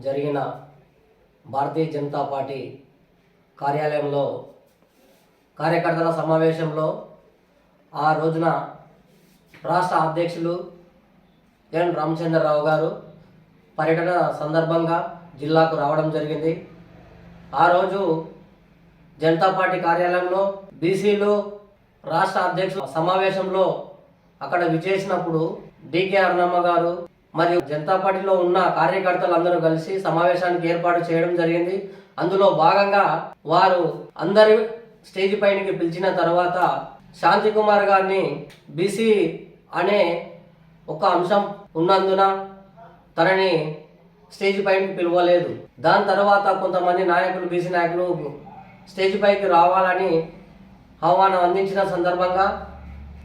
జరిగిన భారతీయ జనతా పార్టీ కార్యాలయంలో కార్యకర్తల సమావేశంలో ఆ రోజున రాష్ట్ర అధ్యక్షులు ఎన్. రామచంద్రరావు గారు పర్యటన సందర్భంగా జిల్లాకు రావడం జరిగింది. ఆ రోజు జనతా పార్టీ కార్యాలయంలో బీసీలు రాష్ట్ర అధ్యక్షుల సమావేశంలో అక్కడ విచేసినప్పుడు డికే అరుణమ్మ గారు మరియు జనతా పార్టీలో ఉన్న కార్యకర్తలు అందరూ కలిసి సమావేశానికి ఏర్పాటు చేయడం జరిగింది. అందులో భాగంగా వారు అందరి స్టేజ్ పైనకి పిలిచిన తర్వాత శాంతి కుమార్ గారిని బీసీ అనే ఒక అంశం ఉన్నందున తనని స్టేజ్ పైకి పిలవలేదు. దాని తర్వాత కొంతమంది నాయకులు బీసీ నాయకులు స్టేజ్ పైకి రావాలని ఆహ్వానం అందించిన సందర్భంగా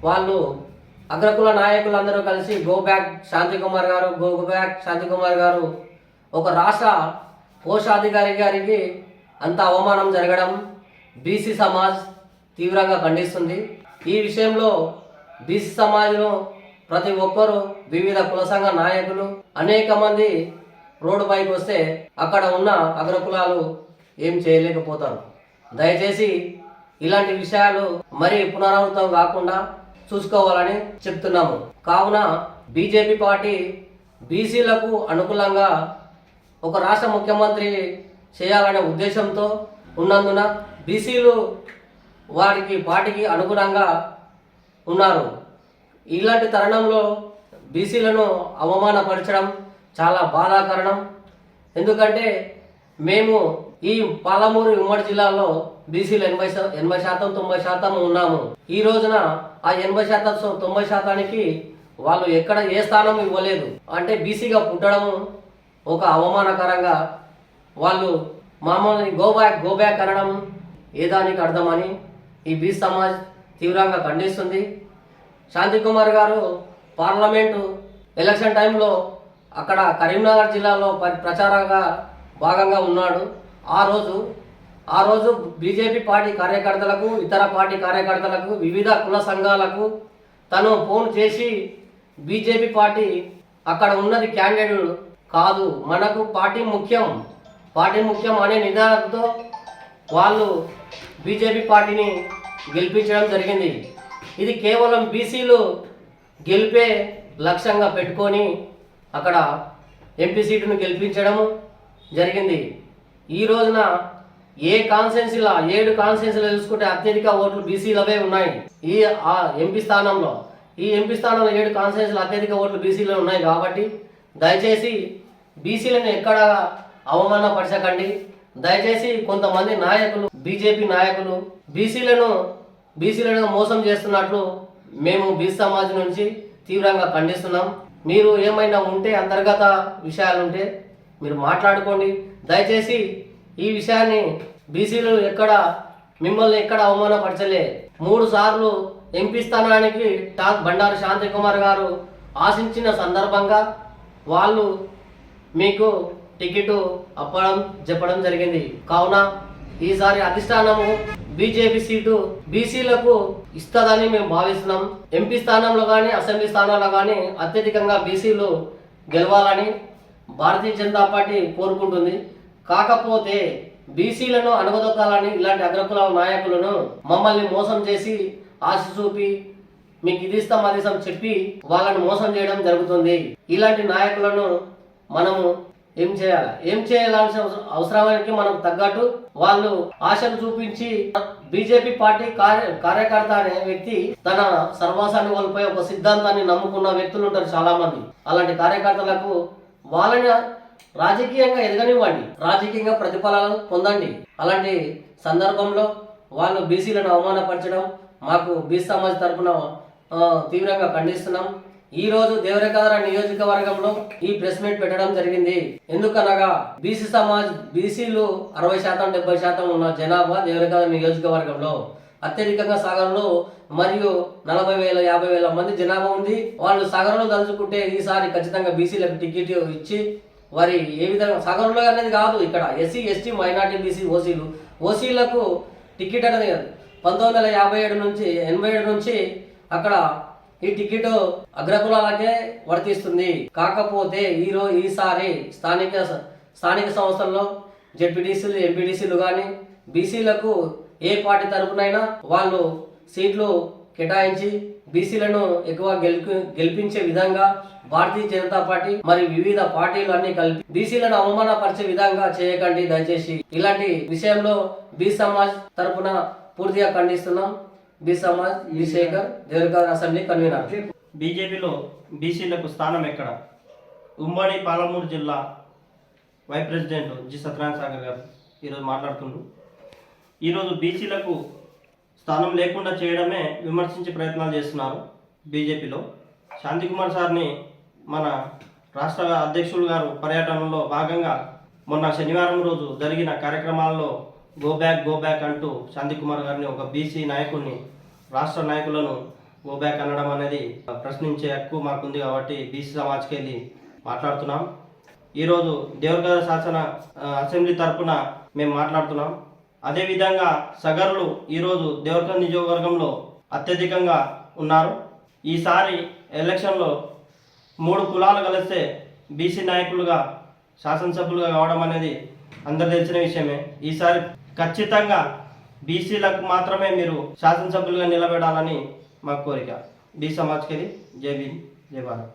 వాళ్ళు అగ్రకుల నాయకులందరూ కలిసి గో బ్యాక్ శాంతికుమార్ గారు గో బ్యాక్ శాంతికుమార్ గారు ఒక రాష్ట్ర కోశాధికారి గారికి అంత అవమానం జరగడం బీసీ సమాజ్ తీవ్రంగా ఖండిస్తుంది. ఈ విషయంలో బీసీ సమాజ్లో ప్రతి ఒక్కరూ వివిధ కుల సంఘ నాయకులు అనేక మంది రోడ్డు పైకి వస్తే అక్కడ ఉన్న అగ్రకులాలు ఏం చేయలేకపోతారు. దయచేసి ఇలాంటి విషయాలు మరి పునరావృతం కాకుండా చూసుకోవాలని చెప్తున్నాము. కావున బీజేపీ పార్టీ బీసీలకు అనుకూలంగా ఒక రాష్ట్ర ముఖ్యమంత్రి చేయాలనే ఉద్దేశంతో ఉన్నందున బీసీలు వారికి పార్టీకి అనుగుణంగా ఉన్నారు. ఇలాంటి తరుణంలో బీసీలను అవమానపరచడం చాలా బాధాకరణం. ఎందుకంటే మేము ఈ పాలమూరు ఉమ్మడి జిల్లాలో బీసీలు ఎనభై ఎనభై శాతం తొంభై శాతం ఉన్నాము. ఈ రోజున ఆ ఎనభై శాతం తొంభై శాతానికి వాళ్ళు ఎక్కడ ఏ స్థానం ఇవ్వలేదు. అంటే బీసీగా పుట్టడము ఒక అవమానకరంగా వాళ్ళు మామూలు గో బ్యాక్ గో బ్యాక్ అనడం ఏ దానికి అర్థమని ఈ బీ సమాజ్ తీవ్రంగా ఖండిస్తుంది. శాంతి కుమార్ గారు పార్లమెంటు ఎలక్షన్ టైంలో అక్కడ కరీంనగర్ జిల్లాలో ప్రచారంగా భాగంగా ఉన్నాడు. ఆ రోజు ఆ రోజు బీజేపీ పార్టీ కార్యకర్తలకు ఇతర పార్టీ కార్యకర్తలకు వివిధ కుల సంఘాలకు తను ఫోన్ చేసి బీజేపీ పార్టీ అక్కడ ఉన్నది క్యాండిడేట్ కాదు మనకు పార్టీ ముఖ్యం పార్టీ ముఖ్యం అనే నినాదంతో వాళ్ళు బీజేపీ పార్టీని గెలిపించడం జరిగింది. ఇది కేవలం బీసీలు గెలిపే లక్ష్యంగా పెట్టుకొని అక్కడ ఎంపీ సీటును గెలిపించడం జరిగింది. ఈ రోజున ఏ కాన్స్టెన్సీలో ఏడు కాన్స్టెన్సీలో చూసుకుంటే అత్యధిక ఓట్లు బీసీలవే ఉన్నాయి. ఈ ఆ ఎంపీ స్థానంలో ఈ ఎంపీ స్థానంలో ఏడు కాన్స్టెన్సీలు అత్యధిక ఓట్లు బీసీలో ఉన్నాయి కాబట్టి దయచేసి బీసీలను ఎక్కడ అవమానపరచకండి. దయచేసి కొంతమంది నాయకులు బీజేపీ నాయకులు బీసీలను బీసీలను మోసం చేస్తున్నట్లు మేము బీసీ సమాజ్ నుంచి తీవ్రంగా ఖండిస్తున్నాం. మీరు ఏమైనా ఉంటే అంతర్గత విషయాలు ఉంటే మీరు మాట్లాడుకోండి. దయచేసి ఈ విషయాన్ని బీసీలు ఎక్కడ మిమ్మల్ని ఎక్కడ అవమానపరచలే. మూడు సార్లు ఎంపీ స్థానానికి బండారు శాంతి కుమార్ గారు ఆశించిన సందర్భంగా వాళ్ళు మీకు టికెట్ అప్పడం చెప్పడం జరిగింది. కావున ఈసారి అధిష్టానము బీజేపీ సీటు బీసీలకు ఇస్తుందని మేము భావిస్తున్నాం. ఎంపీ స్థానంలో కానీ అసెంబ్లీ స్థానాల్లో కానీ అత్యధికంగా బీసీలు గెలవాలని భారతీయ జనతా పార్టీ కోరుకుంటుంది. కాకపోతే బీసీలను అణగదొక్కాలని ఇలాంటి అగ్రకుల నాయకులను మమ్మల్ని మోసం చేసి ఆశ చూపి మీకు ఇది ఇస్తాం అది ఇస్తాం చెప్పి వాళ్ళని మోసం చేయడం జరుగుతుంది. ఇలాంటి నాయకులను మనము ఏం చేయాలి? ఏం చేయాల్సిన అవసరానికి మనం తగ్గట్టు వాళ్ళు ఆశలు చూపించి బీజేపీ పార్టీ కార్య కార్యకర్త అనే వ్యక్తి తన సర్వాసాన్ని కోల్పోయి ఒక సిద్ధాంతాన్ని నమ్ముకున్న వ్యక్తులు ఉంటారు చాలా మంది అలాంటి కార్యకర్తలకు వాళ్ళని రాజకీయంగా ఎదగనివ్వండి. రాజకీయంగా ప్రతిఫలాలు పొందండి. అలాంటి సందర్భంలో వాళ్ళు బీసీలను అవమానపరచడం మాకు బీసీ సమాజ్ తరఫున తీవ్రంగా ఖండిస్తున్నాం. ఈ రోజు దేవరకద్ర నియోజకవర్గంలో ఈ ప్రెస్ మీట్ పెట్టడం జరిగింది. ఎందుకనగా బీసీ సమాజ్ బీసీలు అరవై శాతం డెబ్బై శాతం ఉన్న జనాభా దేవరకద్ర నియోజకవర్గంలో. అత్యధికంగా సాగరంలో మరియు నలభై వేల యాభై వేల మంది జనాభా ఉంది. వాళ్ళు సాగర్లో తలుచుకుంటే ఈసారి ఖచ్చితంగా బీసీలకు టికెట్ ఇచ్చి వారి ఏ విధంగా సాగరంలో అనేది కాదు ఇక్కడ. ఎస్సీ ఎస్టీ మైనార్టీ బీసీ ఓసీలు. ఓసీలకు టికెట్ అనేది కాదు. పంతొమ్మిది వందల యాభై ఏడు నుంచి ఎనభై ఏడు నుంచి అక్కడ ఈ టికెట్ అగ్రకులాలకే వర్తిస్తుంది. కాకపోతే ఈరోజు ఈసారి స్థానిక స్థానిక సంస్థల్లో జెడ్పీటీసీలు ఎంపీటీసీలు కానీ బీసీలకు ఏ పార్టీ తరపునైనా వాళ్ళు సీట్లు కేటాయించి బీసీలను ఎక్కువ గెలిపి గెలిపించే విధంగా భారతీయ జనతా పార్టీ మరి వివిధ పార్టీలు అన్ని కలిపి బీసీలను అవమానపరిచే విధంగా చేయకండి దయచేసి. ఇలాంటి విషయంలో బీ సమాజ్ తరపున పూర్తిగా ఖండిస్తున్నాం. బి సమాజ్ విశేఖర్ శేఖర్ అసెంబ్లీ కన్వీనర్. బీజేపీలో బీసీలకు స్థానం ఎక్కడ? ఉమ్మడి పాలమూరు జిల్లా vice president G. Satyanarayana Sagar గారు ఈరోజు మాట్లాడుతున్నారు ఈరోజు బీసీలకు స్థానం లేకుండా చేయడమే విమర్శించే ప్రయత్నాలు చేస్తున్నారు బీజేపీలో. శాంతికుమార్ సార్ని మన రాష్ట్ర అధ్యక్షులు గారు పర్యటనలో భాగంగా మొన్న శనివారం రోజు జరిగిన కార్యక్రమాల్లో గో బ్యాక్ గో బ్యాక్ అంటూ శాంతికుమార్ గారిని ఒక బీసీ నాయకుడిని రాష్ట్ర నాయకులను గో బ్యాక్ అనడం అనేది ప్రశ్నించే హక్కు మాకుంది కాబట్టి బీసీ సమాజ్కి వెళ్ళి మాట్లాడుతున్నాం. ఈరోజు దేవరగద శాసన అసెంబ్లీ తరఫున మేము మాట్లాడుతున్నాం. అదేవిధంగా సగరులు ఈరోజు దేవరగద నియోజకవర్గంలో అత్యధికంగా ఉన్నారు. ఈసారి ఎలక్షన్లో మూడు కులాలు కలిస్తే బీసీ నాయకులుగా శాసనసభ్యులుగా కావడం అనేది అందరు తెలిసిన విషయమే. ఈసారి ఖచ్చితంగా బీసీలకు మాత్రమే మీరు శాసనసభ్యులుగా నిలబెడాలని మా కోరిక. బీ సమాజ్కి జై భీమ్ జై భారత్.